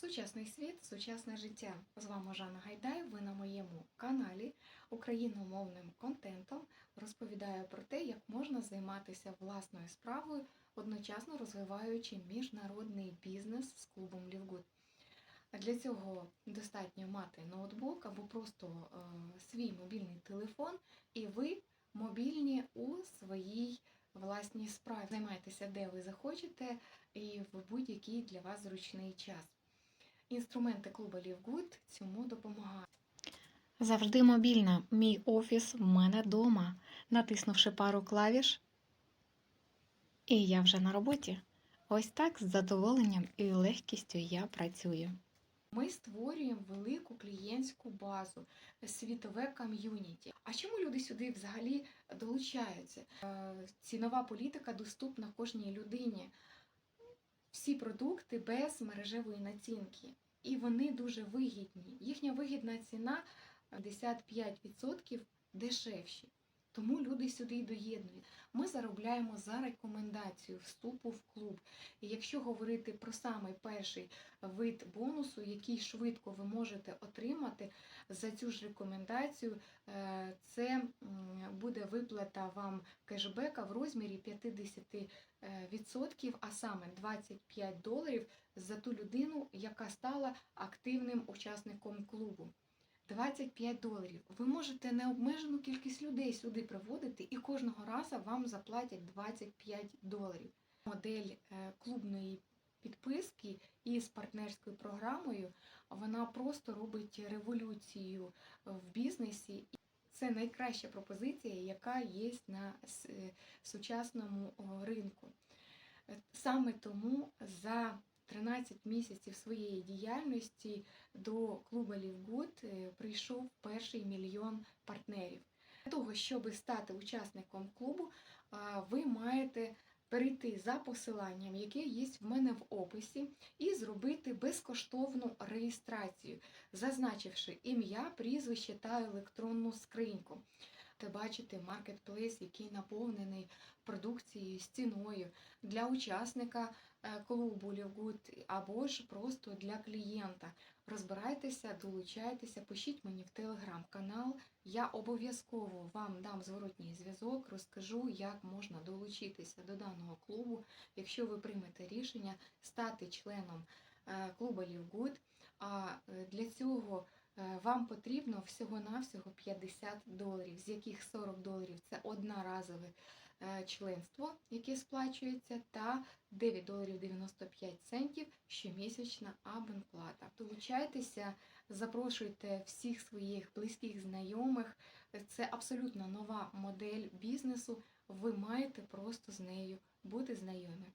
Сучасний світ, сучасне життя. З вами Жанна Гайдай. Ви на моєму каналі україномовним контентом розповідаю про те, як можна займатися власною справою, одночасно розвиваючи міжнародний бізнес з клубом Лівгуд. Для цього достатньо мати ноутбук або просто е, свій мобільний телефон, і ви мобільні у своїй власній справі. Займайтеся, де ви захочете, і в будь-який для вас зручний час. Інструменти клубу Лівгуд цьому допомагають. Завжди мобільна. Мій офіс в мене вдома. Натиснувши пару клавіш, і я вже на роботі. Ось так з задоволенням і легкістю я працюю. Ми створюємо велику клієнтську базу, світове ком'юніті. А чому люди сюди взагалі долучаються? Е, Цінова політика доступна кожній людині. Всі продукти без мережевої націнки. І вони дуже вигідні. Їхня вигідна ціна 55% дешевші. Тому люди сюди й доєднують. Ми заробляємо за рекомендацію вступу в клуб. І якщо говорити про самий перший вид бонусу, який швидко ви можете отримати за цю ж рекомендацію, е, це буде виплата вам кешбека в розмірі 50%, а саме 25 доларів за ту людину, яка стала активним учасником клубу. 25 доларів. Ви можете необмежену кількість людей сюди приводити, і кожного разу вам заплатять 25 доларів. Модель е, клубної підписки із партнерською програмою вона просто робить революцію в бізнесі. Це найкраща пропозиція, яка є на е, сучасному ринку. Е, Саме тому за 13 місяців своєї діяльності до клубу Лівгуд е, прийшов перший мільйон партнерів. Для того, щоб стати учасником клубу, ви маєте перейти за посиланням, яке є в мене в описі, і зробити безкоштовну реєстрацію, зазначивши ім'я, прізвище та електронну скриньку. Ти бачите маркетплейс, який наповнений продукцією з ціною для учасника е, клубу Лівгуд або ж просто для клієнта. Розбирайтеся, долучайтеся, пишіть мені в телеграм-канал. Я обов'язково вам дам зворотній зв'язок, розкажу, як можна долучитися до даного клубу, якщо ви приймете рішення стати членом е, клубу Лівгуд. А е, для цього вам потрібно всього-навсього 50 доларів, з яких 40 доларів це одноразове е, членство, яке сплачується, та 9 доларів 95 центів щомісячна абонплата. Долучайтеся, запрошуйте всіх своїх близьких знайомих. Це абсолютно нова модель бізнесу. Ви маєте просто з нею бути знайомі.